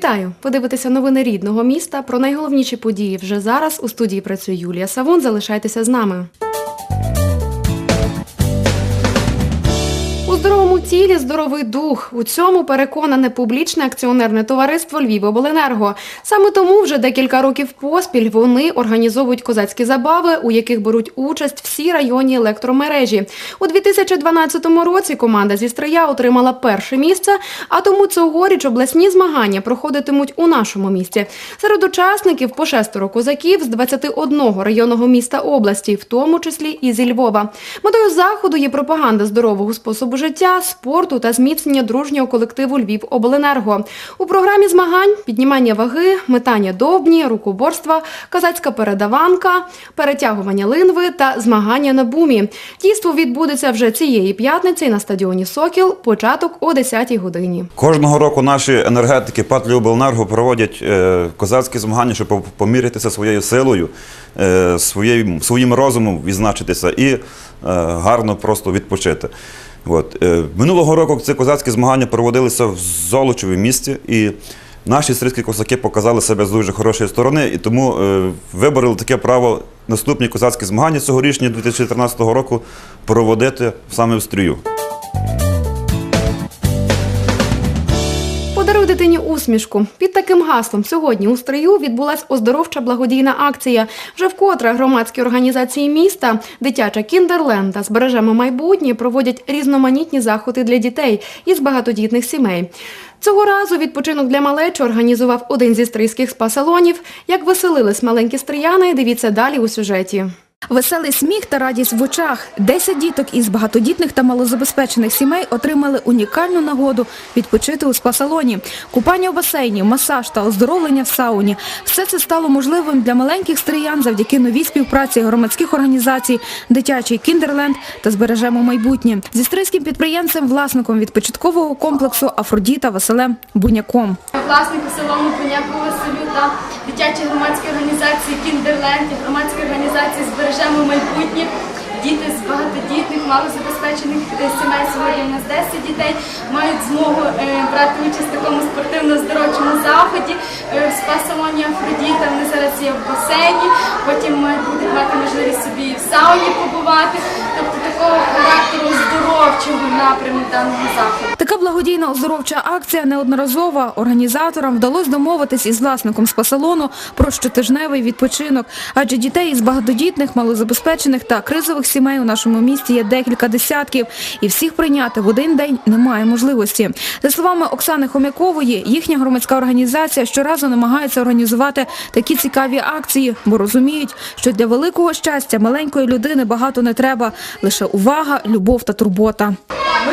Вітаю! Подивитися новини рідного міста. Про найголовніші події вже зараз. У студії працює Юлія Савун. Залишайтеся з нами. Здоровому тілі здоровий дух. У цьому переконане публічне акціонерне товариство Львівобленерго. Саме тому вже декілька років поспіль вони організовують козацькі забави, у яких беруть участь всі районні електромережі. У 2012 році команда зі Стрия отримала перше місце, а тому цьогоріч обласні змагання проходитимуть у нашому місті. Серед учасників по шестеро козаків з 21 районного міста області, в тому числі і зі Львова. Метою заходу є пропаганда здорового способу життя, спорту та зміцнення дружнього колективу Львівобленерго. У програмі змагань піднімання ваги, метання довбні, рукоборства, казацька передаванка, перетягування линви та змагання на бумі. Дійство відбудеться вже цієї п'ятниці на стадіоні Сокіл. Початок о 10-й годині. Кожного року наші енергетики ПАТ «Львівобленерго» проводять е, козацькі змагання, щоб по- помірятися своєю силою, е, своїм розумом відзначитися і е, гарно просто відпочити. От. Е, минулого року ці козацькі змагання проводилися в Золочеві місті, і наші сирські козаки показали себе з дуже хорошої сторони, і тому е, вибороли таке право наступні козацькі змагання цьогорічні 2013 року проводити саме в стрію. Дитині усмішку. Під таким гаслом сьогодні у стрию відбулась оздоровча благодійна акція. Вже вкотре громадські організації міста, дитяча кіндерленд та збережемо майбутнє проводять різноманітні заходи для дітей із багатодітних сімей. Цього разу відпочинок для малечі організував один зі стрийських спа-салонів. Як веселились маленькі стрияни, дивіться далі у сюжеті. Веселий сміх та радість в очах. Десять діток із багатодітних та малозабезпечених сімей отримали унікальну нагоду відпочити у спа-салоні. Купання в басейні, масаж та оздоровлення в сауні. Все це стало можливим для маленьких стриян завдяки новій співпраці громадських організацій, дитячий кіндерленд та збережемо майбутнє. Зі стрийським підприємцем, власником відпочаткового комплексу Афродіта Василем Буняком. власнику салону Коняку Василю та дитячі громадські організації Кіндерленд і громадські організації Збережемо майбутнє. Діти з багатодітних, малозабезпечених е, сімей, сьогодні у нас 10 дітей, мають змогу е, брати участь в такому спортивно-здоровчому заході е, в спа-салоні Афродіта. Вони зараз є в басейні, потім мають будуть мати можливість собі в сауні побувати. Тобто такого характеру здоровчого напряму даного заходу. Така благодійна оздоровча акція неодноразова. Організаторам вдалося домовитись із власником спа-салону про щотижневий відпочинок, адже дітей із багатодітних, малозабезпечених та кризових сімей у нашому місті є декілька десятків, і всіх прийняти в один день немає можливості. За словами Оксани Хомякової, їхня громадська організація щоразу намагається організувати такі цікаві акції, бо розуміють, що для великого щастя маленької людини багато не треба, лише увага, любов та турбота. Ми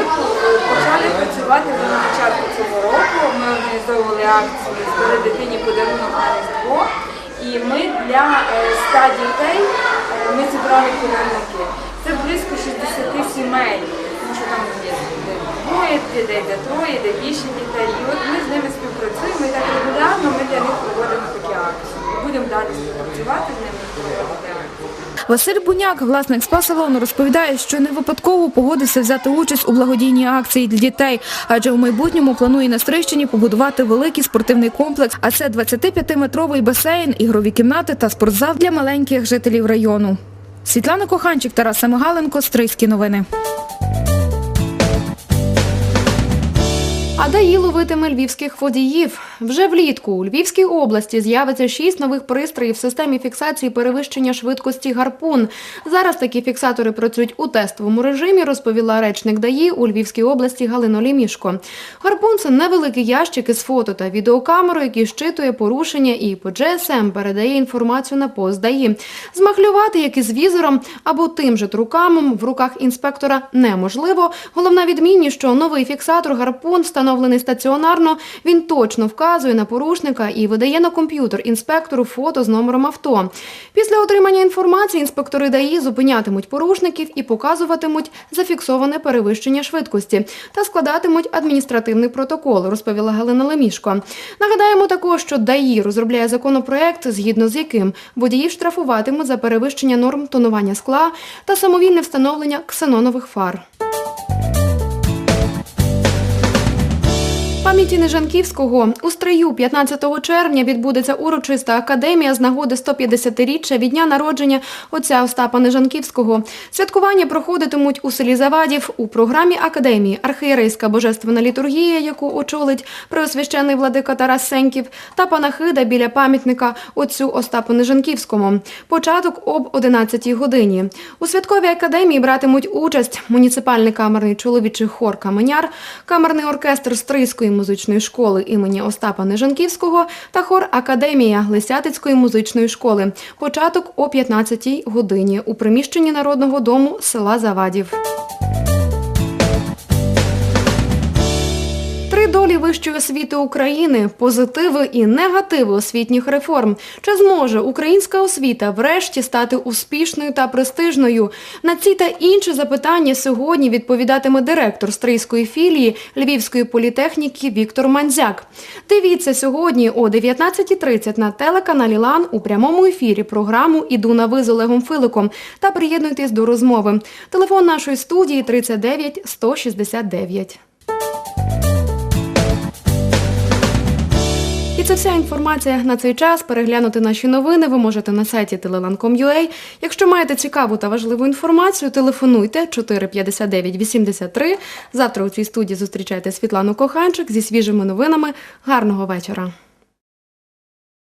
почали працювати на початку цього року. Ми організовували акцію «Збери дитині подарунок на Різдво. І ми для е, 100 дітей е, ми зібрали подарунки. Це близько 60 сімей, тому що там є двоє дітей, де троє, де більше дітей. І от ми з ними співпрацюємо і так регулярно ми для них проводимо такі акції. Будемо далі співпрацювати з ними. Василь Буняк, власник спа-салону, розповідає, що не випадково погодився взяти участь у благодійній акції для дітей, адже у майбутньому планує на Стрищині побудувати великий спортивний комплекс, а це 25-метровий басейн, ігрові кімнати та спортзал для маленьких жителів району. Світлана Коханчик, Тарас Самогаленко, Стрийські новини. А даї ловитиме львівських водіїв. Вже влітку у Львівській області з'явиться шість нових пристроїв в системі фіксації перевищення швидкості гарпун. Зараз такі фіксатори працюють у тестовому режимі, розповіла речник ДАІ у Львівській області Галина Лімішко. Гарпун це невеликий ящик із фото та відеокамерою, який щитує порушення і по GSM передає інформацію на пост ДАІ. Змахлювати, як із візором або тим же трукамом в руках інспектора неможливо. Головна відмінність, що новий фіксатор гарпун встановлений стаціонарно. Він точно вказує на порушника і видає на комп'ютер інспектору фото з номером авто. Після отримання інформації інспектори ДАІ зупинятимуть порушників і показуватимуть зафіксоване перевищення швидкості та складатимуть адміністративний протокол, розповіла Галина Лемішко. Нагадаємо також, що ДАІ розробляє законопроект, згідно з яким водіїв штрафуватимуть за перевищення норм тонування скла та самовільне встановлення ксенонових фар. Пам'яті Нежанківського у стрию 15 червня відбудеться урочиста академія з нагоди 150-річчя від дня народження отця Остапа Нежанківського. Святкування проходитимуть у селі Завадів у програмі академії архієрейська божественна літургія, яку очолить преосвящений владика Тарас Сеньків, та панахида біля пам'ятника отцю Остапу Нежанківському. Початок об 11 годині. У святковій академії братимуть участь муніципальний камерний чоловічий хор Каменяр, камерний оркестр Стрийської музичної школи імені Остапа Нежанківського та хор Академія Лисятицької музичної школи. Початок о 15 годині у приміщенні Народного дому села Завадів. Долі вищої освіти України, позитиви і негативи освітніх реформ. Чи зможе українська освіта врешті стати успішною та престижною? На ці та інші запитання сьогодні відповідатиме директор стрийської філії Львівської політехніки Віктор Манзяк. Дивіться сьогодні о 19.30 на телеканалі Лан у прямому ефірі програму Іду на ви з Олегом Филиком та приєднуйтесь до розмови. Телефон нашої студії 39 169. Це вся інформація на цей час. Переглянути наші новини ви можете на сайті telelan.com.ua. Якщо маєте цікаву та важливу інформацію, телефонуйте 459 83. Завтра у цій студії зустрічайте Світлану Коханчик зі свіжими новинами. Гарного вечора.